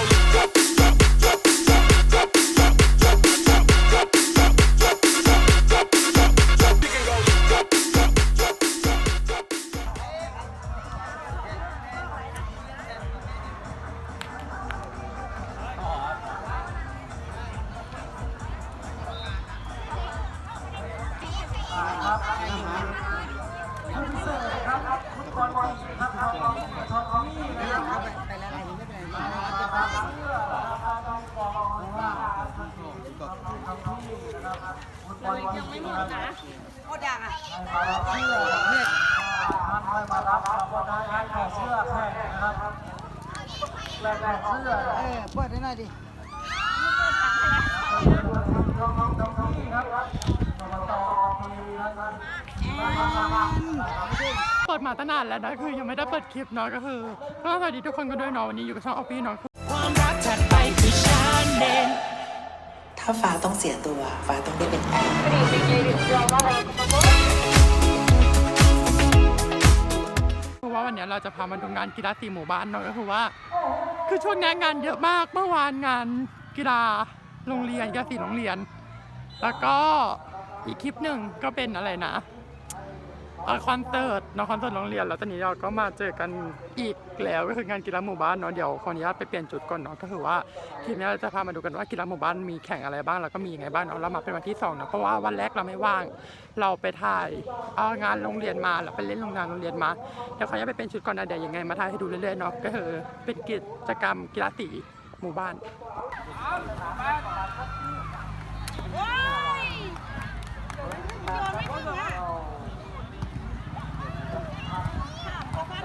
Roll it. ยังไม่หมดนะโคตรดังอะเออเปิดได้หน่อยดิเปิดมาตั้งนานแล้วนะคือยังไม่ได้เปิดคลิปเนาะก็คือก็สวัสดีทุกคนกันด้วยเนาะวันนี้อยู่กับช่องออฟฟี่เนาะความรักถัดไปคือฉันเอง ถ้าฟ้าต้องเสียตัว ฟ้าต้องได้เป็นแอร์คือว่าวันนี้เราจะพามาดูงานกีฬาสีหมู่บ้านเนาะก็คือว่า คือช่วงนี้งานเยอะมากเมื่อวานงานกีฬาโรงเรียนกีฬาสีโรงเรียน แล้วก็อีกคลิปหนึ่งก็เป็นอะไรนะ เอ่อคอนเสิร์ตเนาะคอนเสิร์ตโรงเรียนแล้วตอนนี้เราก็มาเจอกันอีกแล้วก็คืองานกีฬาหมู่บ้านเนาะเดี๋ยวขออนุญาตไปเปลี่ยนจุดก่อนเนาะก็คือว่าคลิปนี้เราจะพามาดูกันว่ากีฬาหมู่บ้านมีแข่งอะไรบ้างแล้วก็มียังไงบ้างเนาะเรามาเป็นวันที่สองเนาะเพราะว่าวันแรกเราไม่ว่าง เราไปถ่ายเอางานโรงเรียนมาแล้วไปเล่นโรงงานโรงเรียนมาเดี๋ยวขออนุญาตไปเป็นชุดก่อนนะเดี๋ยวยังไงมาถ่ายให้ดูเรื่อยๆเนาะก็คือเป็นกิจกรรมกีฬาสีหมู่บ้านโอ้ยโยนไม่ถึงอะ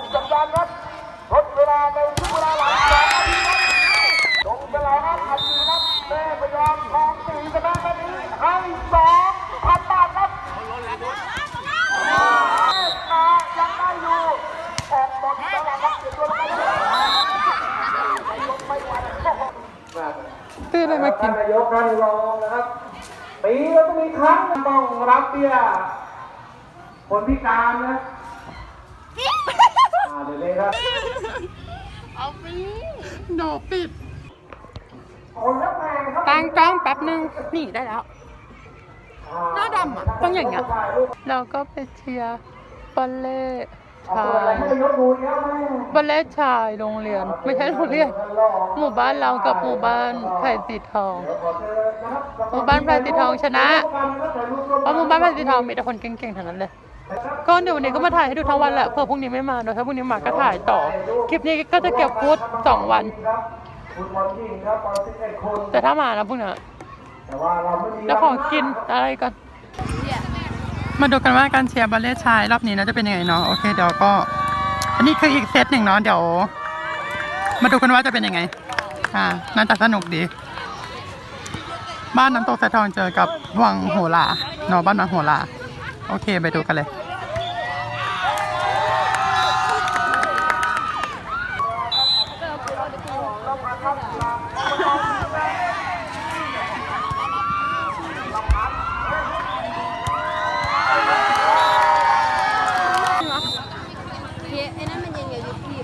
ส่งสัญญาณครับทดเวลาในช่วงเวลาหลังสองนาทีครับลงเวลาครับอันนี้ครับแม่พยอมทองสีชนะนาทีให้สองพันบาทครับมายังได้อยู่ออกหมดแล้วครับเปลี่ยนตัวลงไปเลยอะไรมากินท่นนายกท่านรองนะครับปีแล้วก็มีครั้งต้องรับเบี้ยคนพิการนะอ่า เดี๋ยวเลยครับโดปิดคนละแพงครับตั้งกล้องแป๊บนึงนี่ได้แล้ว หน้าดำอะ ต้องอย่างเงี้ยเราก็ไปเชียร์บอลเล่ชาอะไรยให้นายกดูเนี่ยแม่บอลเล่ชายโรงเรียน ไม่ใช่โรงเรียน หมู่บ้านเรากับหมู่บ้านไผ่สีทอง หมู่บ้านไผ่สีทองชนะ เพราะหมู่บ้านไผ่สีทองมีแต่คนเก่งๆทั้งนั้นเลย ก็เดี๋ยววันนี้ก็มาถ่ายให้ดูทั้งวันแหละเพื่อพรุ่งนี้ไม่มาเดี๋ยวถ้าพรุ่งนี้มาก็ถ่ายต่อ คลิปนี้ก็จะเก็บฟุตสองวันคุณบอลยิงครับบอลสิบเอ็ดคนแต่ถ้ามานะพรุ่งนี้แต่ว่าเราไม่มีแล้วของกินอะไรก่อนมาดูกันว่าการเชียร์บอลเล่ชายรอบนี้น่าจะเป็นยังไงเนาะโอเคเดี๋ยวก็ อันนี้คืออีกเซตหนึ่งเนาะเดี๋ยว มาดูกันว่าจะเป็นยังไง อ่าน่าจะสนุกดี บ้านน้ำตกสายทองเจอกับวังโหราเนาะบ้านวังโหราโอเคไปดูกันเลย เพียไอ้นั่นมันยังอยู่ที่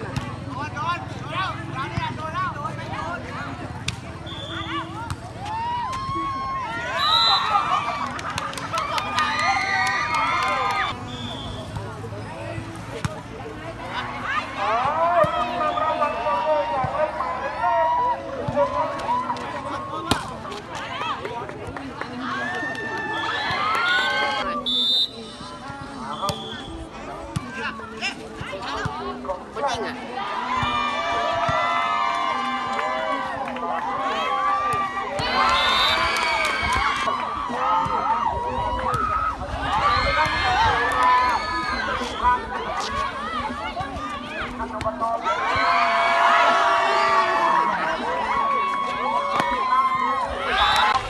มา ก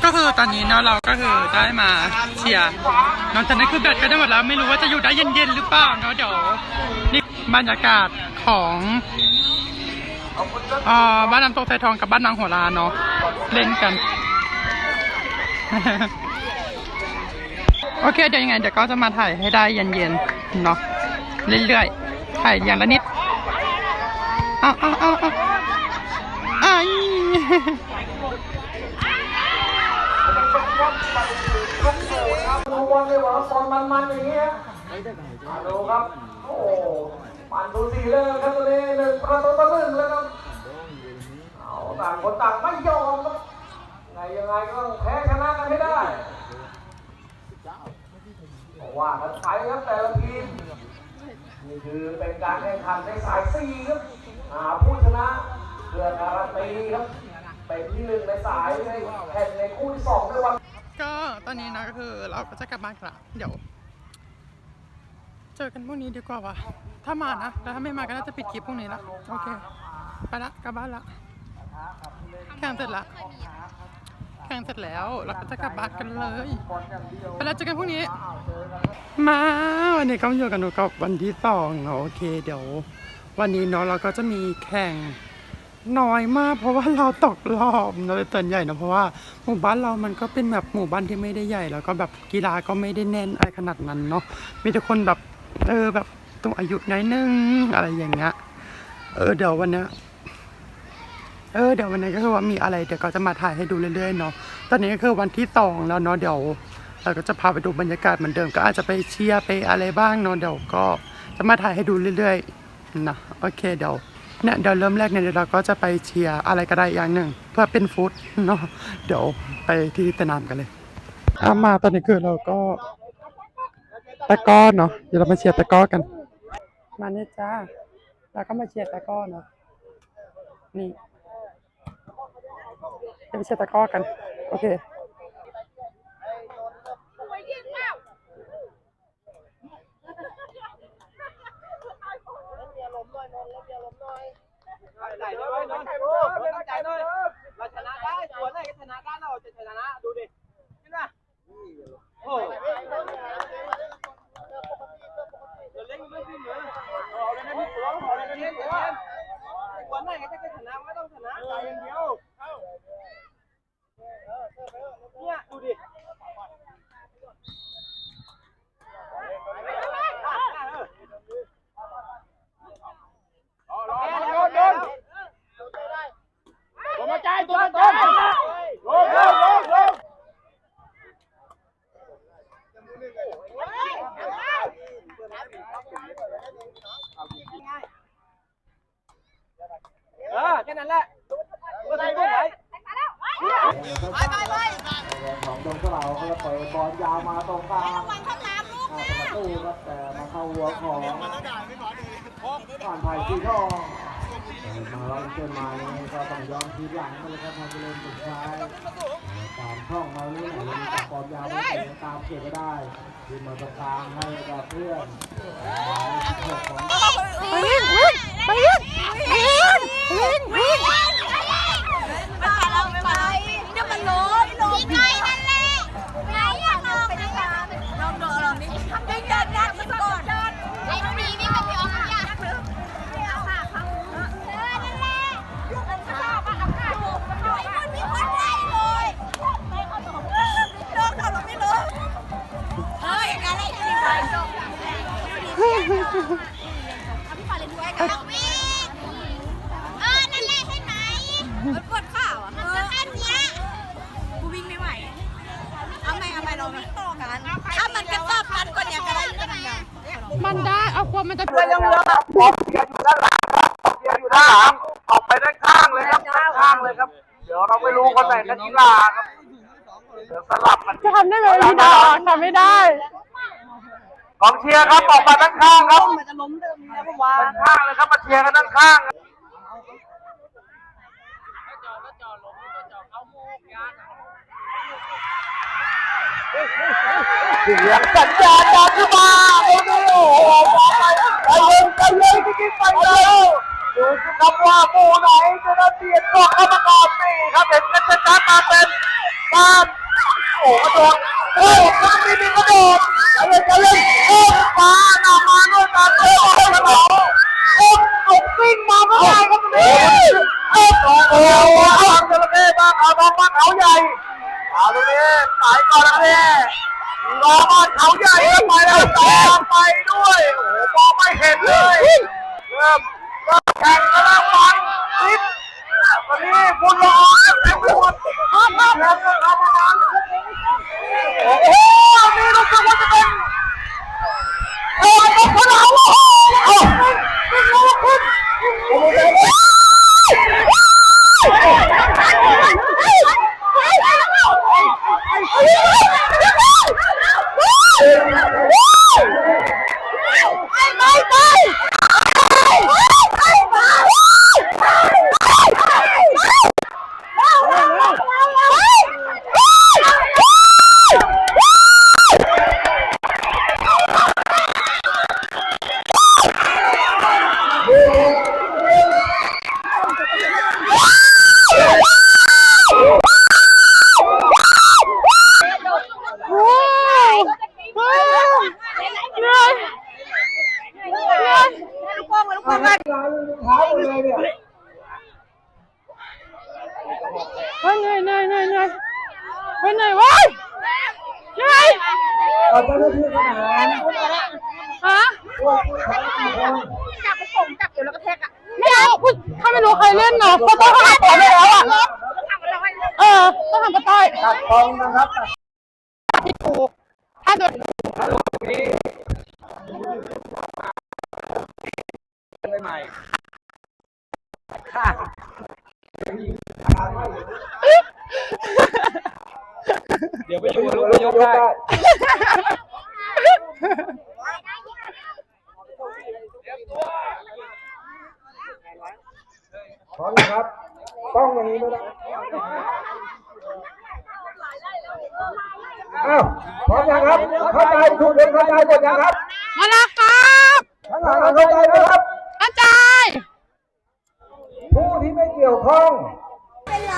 ็คือตอนนี้เนาะเราก็คือได้มาเชียร์นอกจากนั้นคือแบตก็ได้หมดแล้ว ไม่รู้ว่าจะอยู่ได้เย็นๆหรือเปล่าเนาะเดี๋ยวนี่บรรยากาศ ของอบ้านน้ำตกไทยทองกับบ้านนางหัวลาเนาะเล่นกัน โอเคเดี๋ยวยังไงเดี๋ยวก็จะมาถ่ายให้ได้เย็นๆเนาะเรื่อยๆถ่ายอย่างละนิดอ้าวอ้าวอ้าวอ้าวอ้ายดูบอลเลยว่าบอลมันๆอย่างเงี้ยมาดูครับ โอ้ มันดูดีเลยครับตัวนี้หนึ่งประตูต่อหนึ่งแล้วครับเอาต่างคนต่างไม่ยอมครับไงยังไงก็ต้องแพ้ชนะกันให้ได้ว่ากันไปครับแต่ละทีมนี่คือเป็นการแข่งขันในสายซีครับหาผู้ชนะเพื่อการันตีครับเป็นที่หนึ่งในสายในแข่งในคู่ที่สองในวันก็ตอนนี้นะก็คือเราก็จะกลับบ้านครับเดี๋ยว เจอกันพรุ่งนี้ดีกว่าวะ ถ้ามานะแต่ถ้าไม่มาก็น่าจะปิดคลิปพรุ่งนี้ละโอเค ไปละกลับบ้านละ แข่งเสร็จละ แข่งเสร็จแล้ว เราก็จะกลับบ้านกันเลย ไปแล้วเจอกันพรุ่งนี้ มาวันนี้ก็อยู่กันหนูกับวันที่สองเนาะโอเคเดี๋ยว วันนี้เนาะเราก็จะมีแข่งน้อยมาก เพราะว่าเราตกรอบเนอะส่วนใหญ่นะเพราะว่าหมู่บ้านเรามันก็เป็นแบบหมู่บ้านที่ไม่ได้ใหญ่ แล้วก็แบบกีฬาก็ไม่ได้แน่นอะไรขนาดนั้นเนาะมีแต่คนแบบเออแบบ ต้องอายุน้อยนึงอะไรอย่างเงี้ยเออเดี๋ยววันเนี้ยเออเดี๋ยววันนี้ก็คือว่ามีอะไรเดี๋ยวก็จะมาถ่ายให้ดูเรื่อยๆเนาะตอนนี้ก็คือวันที่สองแล้วเนาะเดี๋ยวเราก็จะพาไปดูบรรยากาศเหมือนเดิมก็อาจจะไปเชียร์ไปอะไรบ้างเนาะเดี๋ยวก็จะมาถ่ายให้ดูเรื่อยๆนะโอเคเดี๋ยวเนี่ยเดี๋ยวเริ่มแรกเนี่ยเดี๋ยวเราก็จะไปเชียร์อะไรก็ได้อย่างหนึ่งเพื่อเป็นฟุตเนาะเดี๋ยวไปที่สนามกันเลยอามาตอนนี้คือเราก็ตะกร้อเนาะเดี๋ยวเรามาเชียร์ตะกร้อกัน มาเนี่ยจ้า แล้วก็มาเชียร์ตะก้อเนาะ นี่เดี๋ยวไปเชียร์ตะก้อกัน โอเคไหลด้วยนนท์ตั้งใจด้วยเราชนะได้สวนไหนก็ชนะได้เราจะชนะ ดูดินี่นะโอ้เราเล่นไม่ขึ้นเหมือนเอาเลยนะพี่ตัวเอาเลยนะพี่ตัวสวนไหนก็จะชนะไม่ต้องชนะใจอย่างเดียว เนี่ยดูดิตัวมาใจตัวมาตรงลงลงลงลงเออแค่นั้นแหละตัวไหนตัวไหน ของดงสลาวเขาจะเปิดบอลยาวมาตรงกลาง วันเขาตามลูก เข้าประตูครับแต่มาเข้าหัวของผ่านไผ่สีทองมาเราเชิญมาเนี่ยก็ต้องย้อนทีหลังมาเลยครับทำไปเล่นสุดท้ายตามช่องมาเรื่อยๆจับบอลยาวไปตามเก็บก็ได้ขึ้นมาตรงกลางให้กับเพื่อนหมายเลข16ของวิ่งวิ่งไปยิง พี่ปาเลยด้วยกันวิ่งเออ นั่นแหละใช่ไหมมันปวดข่าวอะมันแค่เนี้ยกูวิ่งไม่ไหว เอาไหมเอาไหมเราวิ่งต่อกันถ้ามันกระเติบกันกว่านี้ก็ได้ใช่ไหมมันได้ เอากลัวมันจะบอลเชียร์อยู่ด้านหลังครับเชียร์อยู่ด้านหลังออกไปด้านข้างเลยครับด้านข้างเลยครับ เดี๋ยวเราไม่รู้คนไหนนักกีฬาครับ เดี๋ยวสลับกันจะทำได้ไหมพี่ดาทำไม่ได้ องเชียร์ครับออกมาด้านข้างครับมันจะล้มเดิมแล้วผมว่าด้านข้างเลยครับมาเชียร์กันด้านข้างครับเสียงสัญญาณดังขึ้นมาโอ้โหไปเลยไปเลยจริงๆไปเลยดูสิครับว่าหมู่ไหนจะได้เปลี่ยนตัวกรรมการนี่ครับเห็นกันชัดๆมาเป็นบ้าน โอ้กระโดดโอ้กระมีมีกระโดดไปเลยไปเลยโอ้ฟ้าหน้ามาด้วยกาเตะบอลกระโดดโอ้ตกวิ่งมาไม่ได้ครับตรงนี้โอ้โหโอ้โหทางจระเข้บ้างเอาทองบ้างเขาใหญ่เอาตรงนี้สายก่อนนะพี่รอบ้านเขาใหญ่เข้าไปแล้วตามไปด้วยโอ้โหมองไม่เห็นเลยเริ่มเริ่มแข่งกันแล้วฟังนิด วันนี้บุญรอเต็มไปหมดแล้วก็ทำงานโอ้โหนี่รู้สึกว่าจะเป็นโอ้ยของเราโอ้โหโอ้โหเป็นโลคุณโอ้โห เฮ้ยเหนื่อยเหนื่อยเหนื่อยเหนื่อยเฮ้ยเหนื่อยเว้ยเหนื่อยฮะจับไปส่งจับอยู่แล้วก็แทกอะไม่เอาคุณถ้าไม่รู้ใครเล่นเนาะก็ต้องหาตัวไปแล้วอะเออต้องทำกระต่าย ตัดตรงนะครับ ที่ถูกถ้าโดน เดี๋ยวไปอยู่ลูกยกได้พร้อมนะครับ ต้องอย่างนี้ไม่ได้อ้าวพร้อมยังครับเข้าใจทุกคนเข้าใจหมดยังครับมาแล้วครับทั้งหลายเข้าใจนะครับอาจารย์ผู้ที่ไม่เกี่ยวข้อง เป็นไร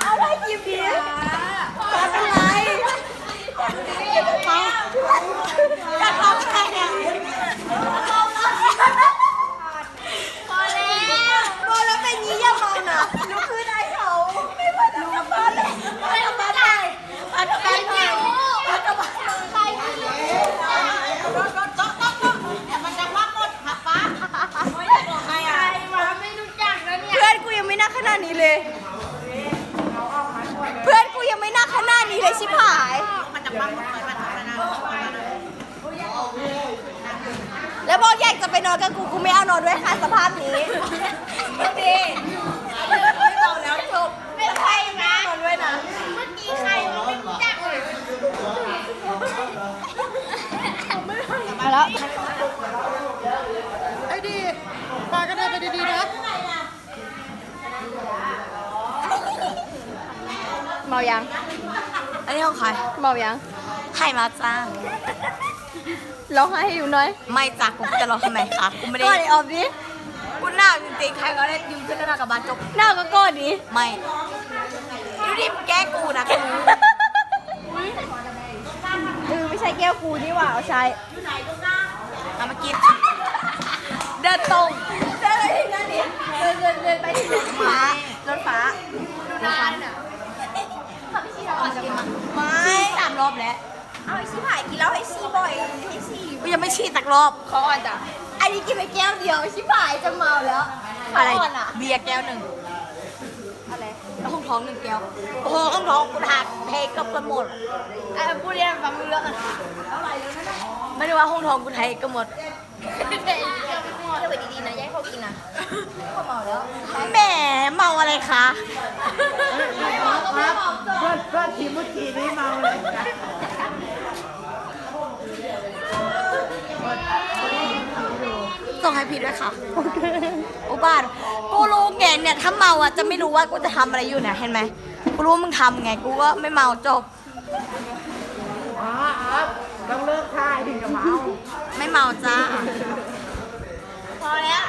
เอาได้กี่ปี นาดนี้เลย เพื่อนกูยังไม่นั่งขนาดนี้เลยชิบหาย มันจะบังแล้วบอกอยากจะไป นอนกับกูกูไม่เอานอนด้วยค่ะสภาพนี้ก็ดีไม่บอกแล้วจบไม่ใครนะนอนด้วยนะเมื่อกี้ใครไม่รู้จักเลยมาแล้วไอ้ดีปาก็เดินไปดีๆนะเมายังอันนี้ของใครเมายังใครมาจ้า ร้องไห้ให้อยู่หน่อยไม่จ้ากูจะร้องทำไมคะกูไม่ได้ก็ไอออมดิกูหนาวจริงๆใครก็ได้ยืมขึ้นหน้ากับบ้านจบหน้าก็ก้อนดิไม่ดูดิมงแก้กูนะกูรู้เออไม่ใช่แก้วกูนี่หว่าเอาใช้อยู่ไหนตรงหน้าเอามากินเดินตรงเดินไปถึงนั่นดิเดินเดินเดินไปถึงรถฟ้ารถฟ้าดูนานอะไม่สามรอบแล้ว เอาไอชีผ่ายกินแล้วให้ชีบ่อยให้ชีกูยังไม่ชีสักรอบ ขออ่อนจ้ะอันนี้กินไปแก้วเดียวชิผ่ายจะเมาแล้วอะไรเบียร์แก้วหนึ่งอะไรห้องท้องหนึ่งแก้ว โอ้โหห้องท้องกูหักเทกับกันหมด ไอ้พูดเรียนฟังไม่รู้เรื่องอะไม่ได้ว่าห้องท้องกูไทยก็หมดเดี๋ยวไปดีๆนะอย่าให้เขากินนะเขาเมาแล้วแหมเมาอะไรคะเพื่อนเพื่อนทีมเมื่อกี้นี้เมาเลย ส่งให้พี่ด้วยค่ะ โอเคอุบาทกูรู้ไงเนี่ยถ้าเมาอะจะไม่รู้ว่ากูจะทำอะไรอยู่เนี่ยเห็นไหมกูรู้ว่ามึงทำไงกูก็ไม่เมาจบ อ๋อครับต้องเลิกท่ายถึงจะเมา ไม่เมาจ้า พอแล้ว